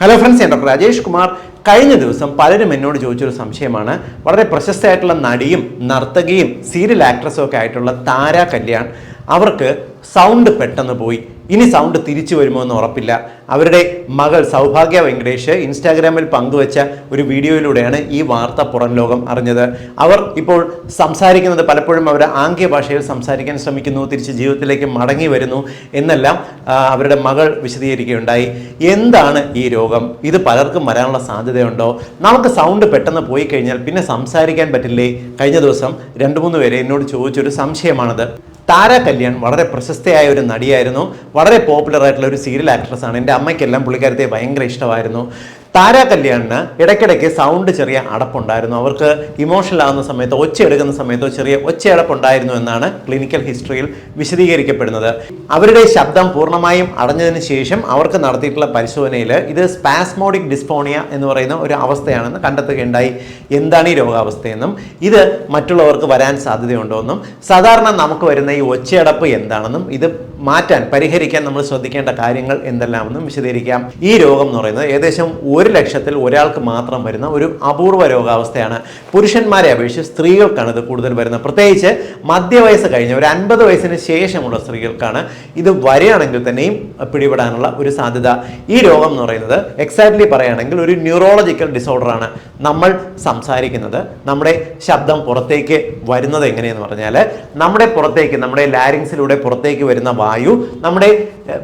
Hello friends ഞാൻ doctor Rajesh Kumar. കഴിഞ്ഞ ദിവസം പലരും എന്നോട് ചോദിച്ചൊരു സംശയമാണ്. വളരെ പ്രശസ്തയായിട്ടുള്ള നടിയും നർത്തകിയും സീരിയൽ ആക്ട്രസും ഒക്കെ ആയിട്ടുള്ള താര കല്യാൺ. അവർക്ക് സൗണ്ട് പെട്ടെന്ന് പോയി. ഇനി സൗണ്ട് തിരിച്ചു വരുമോ എന്ന് ഉറപ്പില്ല. അവരുടെ മകൾ സൗഭാഗ്യ വെങ്കടേഷ് ഇൻസ്റ്റാഗ്രാമിൽ പങ്കുവച്ച ഒരു വീഡിയോയിലൂടെയാണ് ഈ വാർത്ത പുറം ലോകം അറിഞ്ഞത്. അവർ ഇപ്പോൾ സംസാരിക്കുന്നത് പലപ്പോഴും അവർ ആംഗ്യ ഭാഷയിൽ സംസാരിക്കാൻ ശ്രമിക്കുന്നു തിരിച്ച് ജീവിതത്തിലേക്ക് മടങ്ങി വരുന്നു എന്നെല്ലാം അവരുടെ മകൾ വിശദീകരിക്കുകയുണ്ടായി. എന്താണ് ഈ രോഗം? ഇത് പലർക്കും വരാനുള്ള സാധ്യതയുണ്ടോ? നമുക്ക് സൗണ്ട് പെട്ടെന്ന് പോയി കഴിഞ്ഞാൽ പിന്നെ സംസാരിക്കാൻ പറ്റില്ലേ? കഴിഞ്ഞ ദിവസം രണ്ട് മൂന്ന് പേരെ എന്നോട് ചോദിച്ചൊരു സംശയമാണത്. താര കല്യാൺ വളരെ പ്രശസ്തയായ ഒരു നടിയായിരുന്നു. വളരെ പോപ്പുലർ ആയിട്ടുള്ള ഒരു സീരിയൽ ആക്ട്രസ് ആണ്. എന്റെ അമ്മയ്ക്കെല്ലാം പുള്ളിക്കാരത്തെ ഭയങ്കര ഇഷ്ടമായിരുന്നു. താര കല്യാണിന് ഇടയ്ക്കിടയ്ക്ക് സൗണ്ട് ചെറിയ അടപ്പുണ്ടായിരുന്നു. അവർക്ക് ഇമോഷണൽ ആകുന്ന സമയത്തോ ഒച്ച എടുക്കുന്ന സമയത്തോ ചെറിയ ഒച്ചയടപ്പുണ്ടായിരുന്നു എന്നാണ് ക്ലിനിക്കൽ ഹിസ്റ്ററിയിൽ വിശദീകരിക്കപ്പെടുന്നത്. അവരുടെ ശബ്ദം പൂർണമായും അടഞ്ഞതിന് ശേഷം അവർക്ക് നടത്തിയിട്ടുള്ള പരിശോധനയിൽ ഇത് സ്പാസ്മോഡിക് ഡിസ്പോണിയ എന്ന് പറയുന്ന ഒരു അവസ്ഥയാണെന്ന് കണ്ടെത്തുകയുണ്ടായി. എന്താണ് ഈ രോഗാവസ്ഥയെന്നും ഇത് മറ്റുള്ളവർക്ക് വരാൻ സാധ്യതയുണ്ടോ എന്നും സാധാരണ നമുക്ക് വരുന്ന ഈ ഒച്ചയടപ്പ് എന്താണെന്നും ഇത് മാറ്റാൻ പരിഹരിക്കാൻ നമ്മൾ ശ്രദ്ധിക്കേണ്ട കാര്യങ്ങൾ എന്തെല്ലാമെന്നും വിശദീകരിക്കാം. ഈ രോഗം എന്ന് പറയുന്നത് ഏകദേശം ഒരു ലക്ഷത്തിൽ ഒരാൾക്ക് മാത്രം വരുന്ന ഒരു അപൂർവ രോഗാവസ്ഥയാണ്. പുരുഷന്മാരെ അപേക്ഷിച്ച് സ്ത്രീകൾക്കാണ് ഇത് കൂടുതൽ വരുന്നത്. പ്രത്യേകിച്ച് മധ്യവയസ്സ് കഴിഞ്ഞ ഒരു അൻപത് വയസ്സിന് ശേഷമുള്ള സ്ത്രീകൾക്കാണ് ഇത് വരികയാണെങ്കിൽ തന്നെയും പിടിപെടാനുള്ള ഒരു സാധ്യത. ഈ രോഗം എന്ന് പറയുന്നത് എക്സാക്ട്ലി പറയുകയാണെങ്കിൽ ഒരു ന്യൂറോളജിക്കൽ ഡിസോർഡറാണ് നമ്മൾ സംസാരിക്കുന്നത് നമ്മുടെ ശബ്ദം പുറത്തേക്ക് വരുന്നത് എങ്ങനെയെന്ന് പറഞ്ഞാൽ നമ്മുടെ പുറത്തേക്ക് നമ്മുടെ ലാരിങ്സിലൂടെ പുറത്തേക്ക് വരുന്ന വായു നമ്മുടെ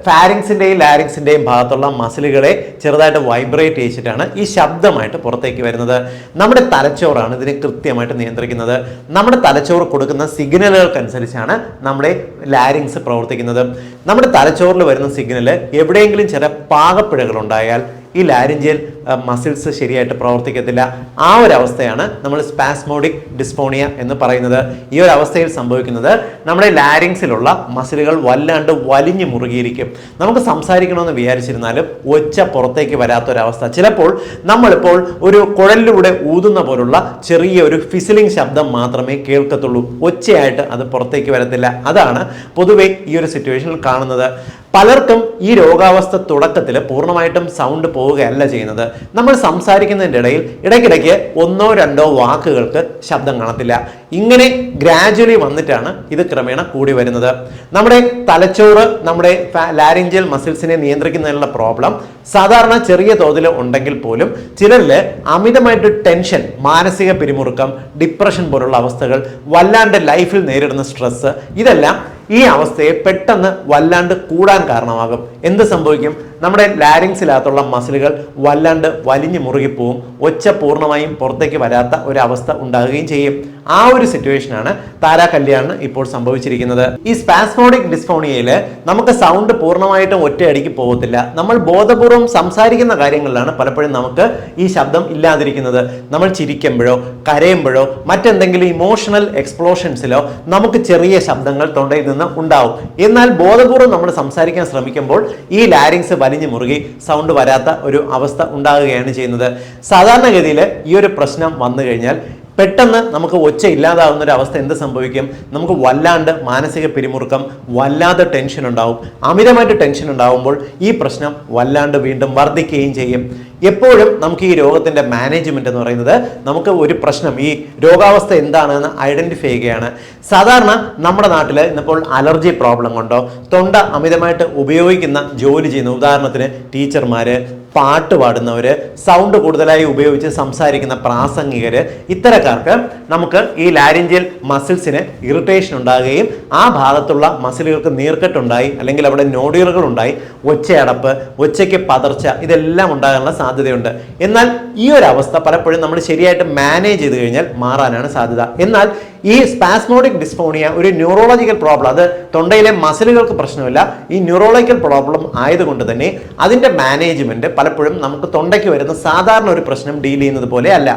ഫാരിങ്സിന്റെയും ലാരിങ്സിന്റെയും ഭാഗത്തുള്ള മസിലുകളെ ചെറുതായിട്ട് വൈബ്രേറ്റ് ചെയ്യിച്ചിട്ടാണ് ഈ ശബ്ദമായിട്ട് പുറത്തേക്ക് വരുന്നത്. നമ്മുടെ തലച്ചോറാണ് ഇതിനെ കൃത്യമായിട്ട് നിയന്ത്രിക്കുന്നത്. നമ്മുടെ തലച്ചോറ് കൊടുക്കുന്ന സിഗ്നലുകൾക്കനുസരിച്ചാണ് നമ്മുടെ ലാരിങ്സ് പ്രവർത്തിക്കുന്നത്. നമ്മുടെ തലച്ചോറിൽ വരുന്ന സിഗ്നൽ എവിടെയെങ്കിലും ചില പാകപ്പിഴകൾ ഉണ്ടായാൽ ഈ ലാരിഞ്ചിയൽ മസിൽസ് ശരിയായിട്ട് പ്രവർത്തിക്കത്തില്ല. ആ ഒരു അവസ്ഥയാണ് നമ്മൾ സ്പാസ്മോഡിക് ഡിസ്പോണിയ എന്ന് പറയുന്നത്. ഈ ഒരു അവസ്ഥയിൽ സംഭവിക്കുന്നത് നമ്മുടെ ലാരിങ്സിലുള്ള മസിലുകൾ വല്ലാണ്ട് വലിഞ്ഞു മുറുകിയിരിക്കും. നമുക്ക് സംസാരിക്കണമെന്ന് വിചാരിച്ചിരുന്നാലും ഒച്ച പുറത്തേക്ക് വരാത്തൊരവസ്ഥ. ചിലപ്പോൾ നമ്മളിപ്പോൾ ഒരു കുഴലിലൂടെ ഊതുന്ന പോലുള്ള ചെറിയ ഒരു ഫിസിലിംഗ് ശബ്ദം മാത്രമേ കേൾക്കത്തുള്ളൂ. ഒച്ചയായിട്ട് അത് പുറത്തേക്ക് വരത്തില്ല. അതാണ് പൊതുവെ ഈ ഒരു സിറ്റുവേഷനിൽ കാണുന്നത്. പലർക്കും ഈ രോഗാവസ്ഥ തുടക്കത്തിൽ പൂർണമായിട്ടും സൗണ്ട് പോവുകയല്ല ചെയ്യുന്നത്. നമ്മൾ സംസാരിക്കുന്നതിന്റെ ഇടയിൽ ഇടയ്ക്കിടയ്ക്ക് ഒന്നോ രണ്ടോ വാക്കുകൾക്ക് ശബ്ദം കാണത്തില്ല. ഇങ്ങനെ ഗ്രാജുവലി വന്നിട്ടാണ് ഇത് ക്രമേണ കൂടി വരുന്നത്. നമ്മുടെ തലച്ചോറ് നമ്മുടെ ലാരിഞ്ചൽ മസിൽസിനെ നിയന്ത്രിക്കുന്നതിനുള്ള പ്രോബ്ലം സാധാരണ ചെറിയ തോതിൽ ഉണ്ടെങ്കിൽ പോലും ചിലരിൽ അമിതമായിട്ട് ടെൻഷൻ മാനസിക പിരിമുറുക്കം ഡിപ്രഷൻ പോലുള്ള അവസ്ഥകൾ വല്ലാണ്ട് ലൈഫിൽ നേരിടുന്ന സ്ട്രെസ് ഇതെല്ലാം ഈ അവസ്ഥയെ പെട്ടെന്ന് വല്ലാണ്ട് കൂടാൻ കാരണമാകും. എന്ത് സംഭവിക്കും? നമ്മുടെ ലാരിങ്സിനകത്തുള്ള മസിലുകൾ വല്ലാണ്ട് വലിഞ്ഞു മുറുകിപ്പോവും. ഒച്ച പൂർണമായും പുറത്തേക്ക് വരാത്ത ഒരവസ്ഥ ഉണ്ടാകുകയും ചെയ്യും. ആ ഒരു സിറ്റുവേഷനാണ് താര കല്യാണിന് ഇപ്പോൾ സംഭവിച്ചിരിക്കുന്നത്. ഈ സ്പാസ്മോഡിക് ഡിസ്ഫോണിയയിൽ നമുക്ക് സൗണ്ട് പൂർണമായിട്ടും ഒറ്റയടിക്ക് പോകത്തില്ല. നമ്മൾ ബോധപൂർവം സംസാരിക്കുന്ന കാര്യങ്ങളിലാണ് പലപ്പോഴും നമുക്ക് ഈ ശബ്ദം ഇല്ലാതിരിക്കുന്നത്. നമ്മൾ ചിരിക്കുമ്പോഴോ കരയുമ്പോഴോ മറ്റെന്തെങ്കിലും ഇമോഷണൽ എക്സ്പ്ലോഷൻസിലോ നമുക്ക് ചെറിയ ശബ്ദങ്ങൾ തൊണ്ടയിൽ നിന്ന് ഉണ്ടാവും. എന്നാൽ ബോധപൂർവം നമ്മൾ സംസാരിക്കാൻ ശ്രമിക്കുമ്പോൾ ഈ ലാരിങ്സ് വലിഞ്ഞു മുറുകി സൗണ്ട് വരാത്ത ഒരു അവസ്ഥ ഉണ്ടാകുകയാണ് ചെയ്യുന്നത്. സാധാരണഗതിയിൽ ഈ ഒരു പ്രശ്നം വന്നു കഴിഞ്ഞാൽ പെട്ടെന്ന് നമുക്ക് ഒച്ച ഇല്ലാതാവുന്ന ഒരു അവസ്ഥ എന്ത് സംഭവിക്കും? നമുക്ക് വല്ലാണ്ട് മാനസിക പിരിമുറുക്കം വല്ലാതെ ടെൻഷൻ ഉണ്ടാവും. അമിതമായിട്ട് ടെൻഷൻ ഉണ്ടാവുമ്പോൾ ഈ പ്രശ്നം വല്ലാണ്ട് വീണ്ടും വർദ്ധിക്കുകയും ചെയ്യും. എപ്പോഴും നമുക്ക് ഈ രോഗത്തിന്റെ മാനേജ്മെന്റ് എന്ന് പറയുന്നത് നമുക്ക് ഒരു പ്രശ്നം ഈ രോഗാവസ്ഥ എന്താണെന്ന് ഐഡന്റിഫൈ ചെയ്യുകയാണ്. സാധാരണ നമ്മുടെ നാട്ടിൽ ഇന്നിപ്പോൾ അലർജി പ്രോബ്ലം കൊണ്ടോ തൊണ്ട അമിതമായിട്ട് ഉപയോഗിക്കുന്ന ജോലി ചെയ്യുന്ന ഉദാഹരണത്തിന് ടീച്ചർമാര് പാട്ട് പാടുന്നവർ സൗണ്ട് കൂടുതലായി ഉപയോഗിച്ച് സംസാരിക്കുന്ന പ്രാസംഗികർ ഇത്തരക്കാർക്ക് നമുക്ക് ഈ ലാരിഞ്ചിയൽ മസിൽസിന് ഇറിറ്റേഷൻ ഉണ്ടാകുകയും ആ ഭാഗത്തുള്ള മസിലുകൾക്ക് നീർക്കെട്ടുണ്ടായി അല്ലെങ്കിൽ അവിടെ നോഡിയറുകൾ ഉണ്ടായി ഒച്ചയടപ്പ് ഒച്ചയ്ക്ക് പതർച്ച ഇതെല്ലാം ഉണ്ടാകാനുള്ള സാധ്യതയുണ്ട്. എന്നാൽ ഈ ഒരു അവസ്ഥ പലപ്പോഴും നമ്മൾ ശരിയായിട്ട് മാനേജ് ചെയ്ത് കഴിഞ്ഞാൽ മാറാനാണ് സാധ്യത. എന്നാൽ ഈ സ്പാസ്മോഡിക് ഡിസ്ഫോണിയ ഒരു ന്യൂറോളജിക്കൽ പ്രോബ്ലം അത് തൊണ്ടയിലെ മസിലുകൾക്ക് പ്രശ്നമില്ല. ഈ ന്യൂറോളജിക്കൽ പ്രോബ്ലം ആയതുകൊണ്ട് തന്നെ അതിന്റെ മാനേജ്മെന്റ് പലപ്പോഴും നമുക്ക് തൊണ്ടയ്ക്ക് വരുന്ന സാധാരണ ഒരു പ്രശ്നം ഡീൽ ചെയ്യുന്നത് പോലെ അല്ല.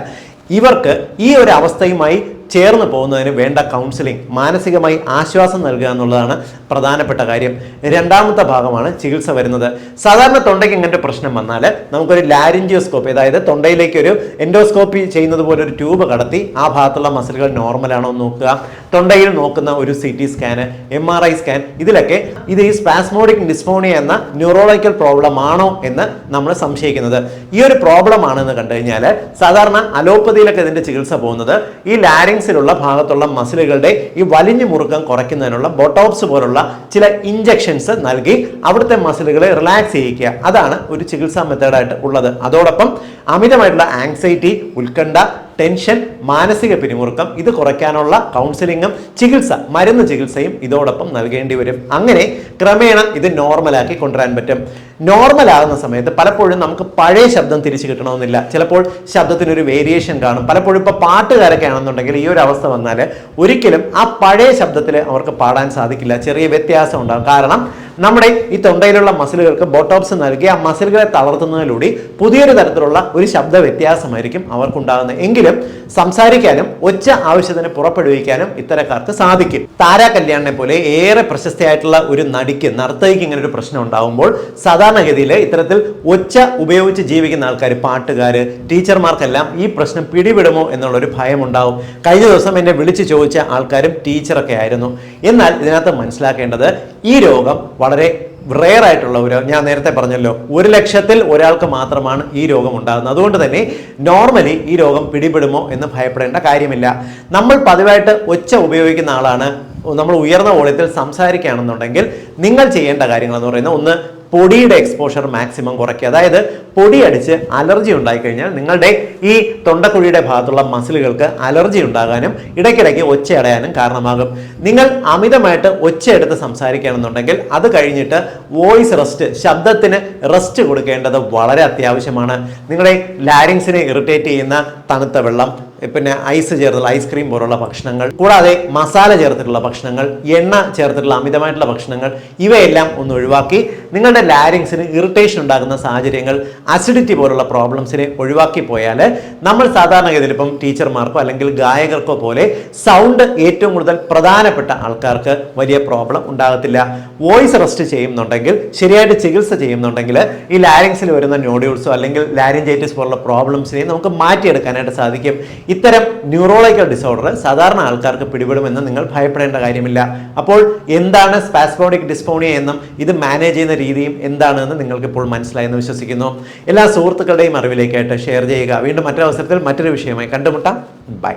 ഇവർക്ക് ഈ ഒരു അവസ്ഥയുമായി ചേർന്ന് പോകുന്നതിന് വേണ്ട കൗൺസിലിംഗ് മാനസികമായി ആശ്വാസം നൽകുക എന്നുള്ളതാണ് പ്രധാനപ്പെട്ട കാര്യം. രണ്ടാമത്തെ ഭാഗമാണ് ചികിത്സ വരുന്നത്. സാധാരണ തൊണ്ടയ്ക്ക് ഇങ്ങനത്തെ പ്രശ്നം വന്നാൽ നമുക്കൊരു ലാരിഞ്ചിയോസ്കോപ്പി അതായത് തൊണ്ടയിലേക്ക് ഒരു എൻഡോസ്കോപ്പി ചെയ്യുന്നത് പോലെ ഒരു ട്യൂബ് കടത്തി ആ ഭാഗത്തുള്ള മസിലുകൾ നോർമലാണോ എന്ന് നോക്കുക. തൊണ്ടയിൽ നോക്കുന്ന ഒരു C T scan M R I scan ഇതിലൊക്കെ ഇത് ഈ സ്പാസ്മോഡിക് ഡിസ്മോണിയ എന്ന ന്യൂറോളജിക്കൽ പ്രോബ്ലം ആണോ എന്ന് നമ്മൾ സംശയിക്കുന്നത്. ഈ ഒരു പ്രോബ്ലം ആണെന്ന് കണ്ടു കഴിഞ്ഞാൽ സാധാരണ അലോപ്പതിയിലൊക്കെ ഇതിന്റെ ചികിത്സ പോകുന്നത് ഈ ലാരിങ്സിലുള്ള ഭാഗത്തുള്ള മസിലുകളുടെ ഈ വലിഞ്ഞു മുറുക്കം കുറയ്ക്കുന്നതിനുള്ള ബൊട്ടോപ്സ് പോലുള്ള ചില ഇഞ്ചെക്ഷൻസ് നൽകി അവിടുത്തെ മസിലുകളെ റിലാക്സ് ചെയ്യിക്കുക. അതാണ് ഒരു ചികിത്സാ മെത്തേഡായിട്ട് ഉള്ളത്. അതോടൊപ്പം അമിതമായിട്ടുള്ള ആങ്സൈറ്റി ഉത്കണ്ഠ ടെൻഷൻ മാനസിക പിരിമുറുക്കം ഇത് കുറയ്ക്കാനുള്ള കൗൺസിലിങ്ങും ചികിത്സ മരുന്ന് ചികിത്സയും ഇതോടൊപ്പം നൽകേണ്ടി വരും. അങ്ങനെ ക്രമേണ ഇത് നോർമലാക്കി കൊണ്ടുവരാൻ പറ്റും. നോർമൽ ആകുന്ന സമയത്ത് പലപ്പോഴും നമുക്ക് പഴയ ശബ്ദം തിരിച്ചു കിട്ടണമെന്നില്ല. ചിലപ്പോൾ ശബ്ദത്തിനൊരു വേരിയേഷൻ കാണും. പലപ്പോഴും ഇപ്പോൾ പാട്ടുകാരൊക്കെ ആണെന്നുണ്ടെങ്കിൽ ഈ ഒരു അവസ്ഥ വന്നാൽ ഒരിക്കലും ആ പഴയ ശബ്ദത്തിൽ അവർക്ക് പാടാൻ സാധിക്കില്ല. ചെറിയ വ്യത്യാസം ഉണ്ടാകും. കാരണം നമ്മുടെ ഈ തൊണ്ടയിലുള്ള മസിലുകൾക്ക് ബോട്ടോപ്സ് നൽകി ആ മസിലുകളെ തളർത്തുന്നതിലൂടെ പുതിയൊരു തരത്തിലുള്ള ഒരു ശബ്ദ വ്യത്യാസമായിരിക്കും അവർക്കുണ്ടാകുന്നത്. എങ്കിലും സംസാരിക്കാനും ഒച്ച ആവശ്യത്തിന് പുറപ്പെടുവിക്കാനും ഇത്തരക്കാർക്ക് സാധിക്കും. താരാ കല്യാണിനെ പോലെ ഏറെ പ്രശസ്തയായിട്ടുള്ള ഒരു നടിക്ക് നർത്തകിക്ക് ഇങ്ങനെ ഒരു പ്രശ്നം ഉണ്ടാകുമ്പോൾ സാധാരണഗതിയിൽ ഇത്തരത്തിൽ ഒച്ച ഉപയോഗിച്ച് ജീവിക്കുന്ന ആൾക്കാർ പാട്ടുകാർ ടീച്ചർമാർക്കെല്ലാം ഈ പ്രശ്നം പിടിപെടുമോ എന്നുള്ളൊരു ഭയം ഉണ്ടാവും കഴിഞ്ഞ ദിവസം എന്നെ വിളിച്ചു ചോദിച്ച ആൾക്കാരും ടീച്ചറൊക്കെ ആയിരുന്നു. എന്നാൽ ഇതിനകത്ത് മനസ്സിലാക്കേണ്ടത് ഈ രോഗം വളരെ റെയർ ആയിട്ടുള്ള ഒരു ഞാൻ നേരത്തെ പറഞ്ഞല്ലോ ഒരു ലക്ഷത്തിൽ ഒരാൾക്ക് മാത്രമാണ് ഈ രോഗം ഉണ്ടാകുന്നത്. അതുകൊണ്ട് തന്നെ നോർമലി ഈ രോഗം പിടിപെടുമോ എന്ന് ഭയപ്പെടേണ്ട കാര്യമില്ല. നമ്മൾ പതിവായിട്ട് ഒച്ച ഉപയോഗിക്കുന്ന ആളാണ്. നമ്മൾ ഉയർന്ന വോളിയത്തിൽ സംസാരിക്കുകയാണെന്നുണ്ടെങ്കിൽ നിങ്ങൾ ചെയ്യേണ്ട കാര്യങ്ങൾ എന്ന് പറയുന്നത് ഒന്ന് പൊടിയുടെ എക്സ്പോഷർ മാക്സിമം കുറയ്ക്കുക. അതായത് പൊടി അടിച്ച് അലർജി ഉണ്ടായിക്കഴിഞ്ഞാൽ നിങ്ങളുടെ ഈ തൊണ്ടക്കുഴിയുടെ ഭാഗത്തുള്ള മസിലുകൾക്ക് അലർജി ഉണ്ടാകാനും ഇടയ്ക്കിടയ്ക്ക് ഒച്ചയടയാനും കാരണമാകും. നിങ്ങൾ അമിതമായിട്ട് ഒച്ചയെടുത്ത് സംസാരിക്കുകയാണെന്നുണ്ടെങ്കിൽ അത് കഴിഞ്ഞിട്ട് വോയിസ് റെസ്റ്റ് ശബ്ദത്തിന് റെസ്റ്റ് കൊടുക്കേണ്ടത് വളരെ അത്യാവശ്യമാണ്. നിങ്ങളുടെ ലാരിങ്സിനെ ഇറിറ്റേറ്റ് ചെയ്യുന്ന തണുത്ത വെള്ളം പിന്നെ ഐസ് ചേർത്തുള്ള ഐസ്ക്രീം പോലുള്ള ഭക്ഷണങ്ങൾ കൂടാതെ മസാല ചേർത്തിട്ടുള്ള ഭക്ഷണങ്ങൾ എണ്ണ ചേർത്തിട്ടുള്ള അമിതമായിട്ടുള്ള ഭക്ഷണങ്ങൾ ഇവയെല്ലാം ഒന്ന് ഒഴിവാക്കി നിങ്ങളുടെ ലാരിങ്സിന് ഇറിറ്റേഷൻ ഉണ്ടാകുന്ന സാഹചര്യങ്ങൾ അസിഡിറ്റി പോലുള്ള പ്രോബ്ലംസിനെ ഒഴിവാക്കി പോയാൽ നമ്മൾ സാധാരണഗതിയിൽ ഇപ്പം ടീച്ചർമാർക്കോ അല്ലെങ്കിൽ ഗായകർക്കോ പോലെ സൗണ്ട് ഏറ്റവും കൂടുതൽ പ്രധാനപ്പെട്ട ആൾക്കാർക്ക് വലിയ പ്രോബ്ലം ഉണ്ടാകത്തില്ല. വോയിസ് റെസ്റ്റ് ചെയ്യുന്നുണ്ടെങ്കിൽ ശരിയായിട്ട് ചികിത്സ ചെയ്യുന്നുണ്ടെങ്കിൽ ഈ ലാരിങ്സിൽ വരുന്ന നോഡ്യൂൾസോ അല്ലെങ്കിൽ ലാരിഞ്ചൈറ്റിസ് പോലുള്ള പ്രോബ്ലംസിനെ നമുക്ക് മാറ്റിയെടുക്കാനായിട്ട് സാധിക്കും. ഇത്തരം ന്യൂറോളജിക്കൽ ഡിസോർഡർ സാധാരണ ആൾക്കാർക്ക് പിടിപെടുമെന്ന് നിങ്ങൾ ഭയപ്പെടേണ്ട കാര്യമില്ല. അപ്പോൾ എന്താണ് സ്പാസ്മോണിക് ഡിസ്പോണിയ എന്നും ഇത് മാനേജ് ചെയ്യുന്ന രീതിയും എന്താണെന്ന് നിങ്ങൾക്ക് ഇപ്പോൾ മനസ്സിലായെന്ന് വിശ്വസിക്കുന്നു. എല്ലാ സുഹൃത്തുക്കളുടെയും അറിവിലേക്കായിട്ട് ഷെയർ ചെയ്യുക. വീണ്ടും മറ്റൊരവസരത്തിൽ മറ്റൊരു വിഷയമായി കണ്ടുമുട്ടാം. ബൈ